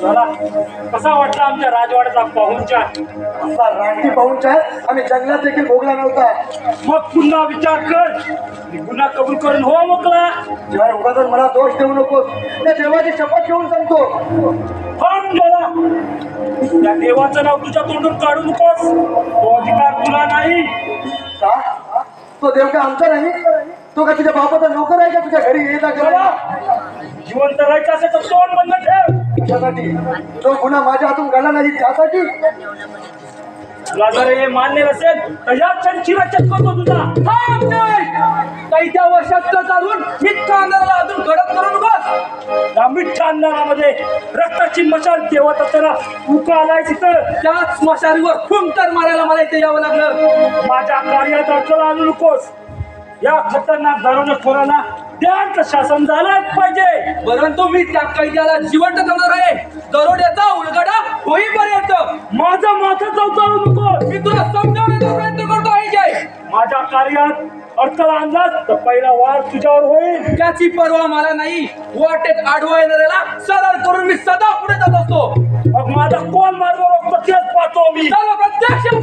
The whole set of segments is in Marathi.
चला कसा वाटला आमच्या राजवाड्याचा पाहुणचा असा रानटी पाहूनचा आम्ही जंगलात देखील भोगला नव्हता. मग पुन्हा विचार कर. मी गुन्हा कबूल करून हो मोकळा? जर उगाच मला दोष देऊ नकोस त्या देवाची शपथ घेऊन सांगतो. जरा. त्या देवाचं नाव तुझ्या तोंडून काढू नकोस. तो अधिकार तुला नाही. का? तो देव का आमचा नाही. तो का तुझ्या बापाचा नोकर आहे का तुझ्या घरी ये जा करायला जिवंत राहायचं असेल तर तोंड बंद ठेव. त्यासाठी जो गुन्हा माझ्या हातून घडला नाही त्यासाठी. तुला जर हे मान्य नसेल तर या क्षणी चिराचत करतो तुझा. थांब नाही. काही त्या वर्षात चालून मिठ्ठा अंधाराला अजून कडक करू नकोस या मिठ्ठा अंधारामध्ये रक्ताची मशाल तेवत असताना उका आलाय तिथं. त्याच स्मशानीवर फुंकर मारायला मला इथे यावं लागलं. माझ्या कार्यात अडचण आणू नकोस. या खतरनाक दरोडेखोरांना त्यांच शासन झालंच पाहिजे. परंतु मी त्या कैद्याला जिवंत करणार आहे. दरोड्याचा उलगडा होईपर्यंत माझं माथं चौकाळू नको. मी तुला समजावण्याचा प्रयत्न करतो आहे जय. माझ्या कार्यात अडथळा आणलास तर पहिला वार तुझ्यावर होईल. त्याची पर्वा मला नाही. वाटेत आडवा येणाऱ्याला सरळ करून मी सदा पुढे जात असतो. मग माझा कोण मार्ग रोखतो तेच पाहतो मी? चला प्रत्यक्ष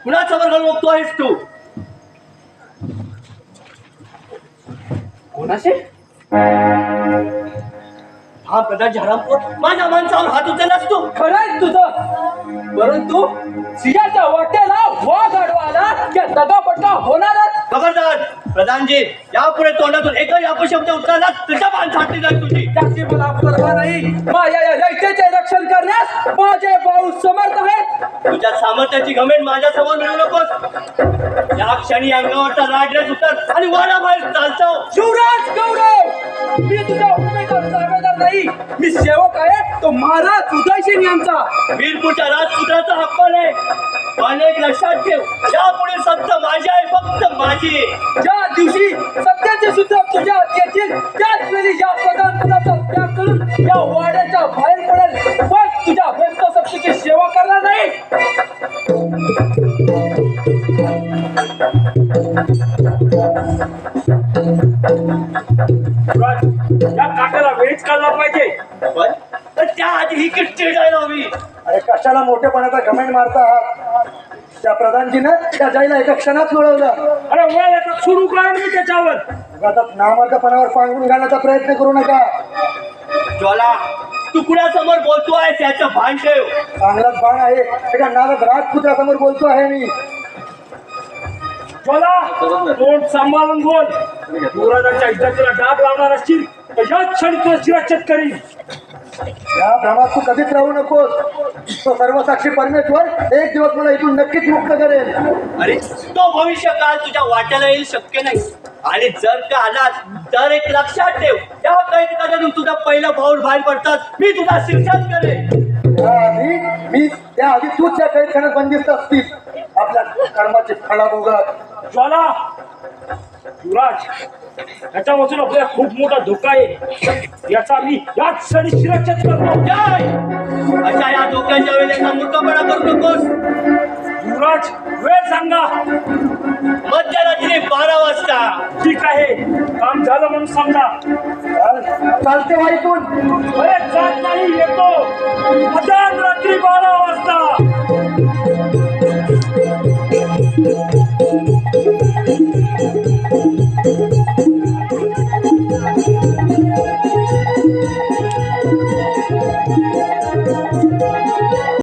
कुणाचा वर्ग बघतो आहेस तू? कोणाशी हा प्रधानची हरामखोर माझ्या माणसावर हात उचललास तू खरं आहे तुझं. परंतु सिंहाच्या वाट्याला वाघ आडवा आला की दगापट्टा होणारच. खबरदार प्रधानजी यापुढे तोंडातून एकही अपशब्द उचलला तुझ्या छाटली जाईल तुझी. त्याची मला परवा नाही. माझ्या या रक्षण करण्यास माझे भाऊ समर्थ आहेत. तुझ्या सामर्थ्याची घमेंट माझ्यासमोर मिळू नकोस. या क्षणी अंगावरचा राजरेस उतर आणि वाडाबाहेर चालतो. शिवराज गौरव मी तुझ्या हुकुमेचा नाही. मी सेवक आहे. तो महाराज उदयसिंग यांचा. वीरपूरच्या राजपुत्राचा हक्क आहे अनेक लक्षात ठेव यापुढे सत्य माझी आहे फक्त माझी. ज्या दिवशी सत्याचे सूत्र तुझ्या हाती येतील त्याच वेळी या प्रधान पदाचा त्याग या वाड्याच्या बाहेर पडेल. पण तुझ्या व्यस्त शक्तीची सेवा करणार नाही. या वेळीच पाहिजे. पण? ही किट्टी जायला हवी. अरे कशाला मोठेपणाचा मारता आहात त्या प्रधानजीनं त्या जाईला एका क्षणात मिळवलं अरे वेळ आता सुरू करा मी त्याच्यावर. आता नामर्दपणावर पांघरून घालण्याचा प्रयत्न करू नका. ज्वाला तुकड्यासमोर बोलतो आहे त्याचं भान ठेव. चांगलाच भान आहे. एका नारद राजपुत्रासमोर बोलतो आहे मी. ज्वाला तोंड सांभाळून बोल. युवराजाच्या इज्जतीला डाग लावणार असतील तर याच क्षणी तुला शिराच्छेद करीन. या भ्रमात तू कधीच राहू नकोस. तो सर्वसाक्षी परमेश्वर एक दिवस मला इथून नक्कीच मुक्त करेल. अरे तो भविष्य काळ तुझ्या वाट्याला येईल शक्य नाही. आणि जर का आलास तर एक लक्षात ठेव. त्या कैद करून तुझा पहिला पाऊल बाहेर पडतात मी तुझा शिक्षण करेन. त्याआधी मी त्याआधी तूच त्या कैदखान्यात बंदिस्त असतील आपल्या कर्माचे फळा भोगत ज्वाला! युवराज याच्यापासून आपल्याला खूप मोठा धोका आहे. याचा मी याच क्षणी शिरच्छेद करतो जय! अशा या धोक्याच्या वेळेला मूर्खपणा करू नकोस. युवराज वेळ सांगा. मध्यरात्री बारा वाजता. ठीक आहे. काम झालं म्हणून सांगा. चाल- चालते वाईतून अरे जात नाही येतो. मध्यान रात्री बारा वाजता. Música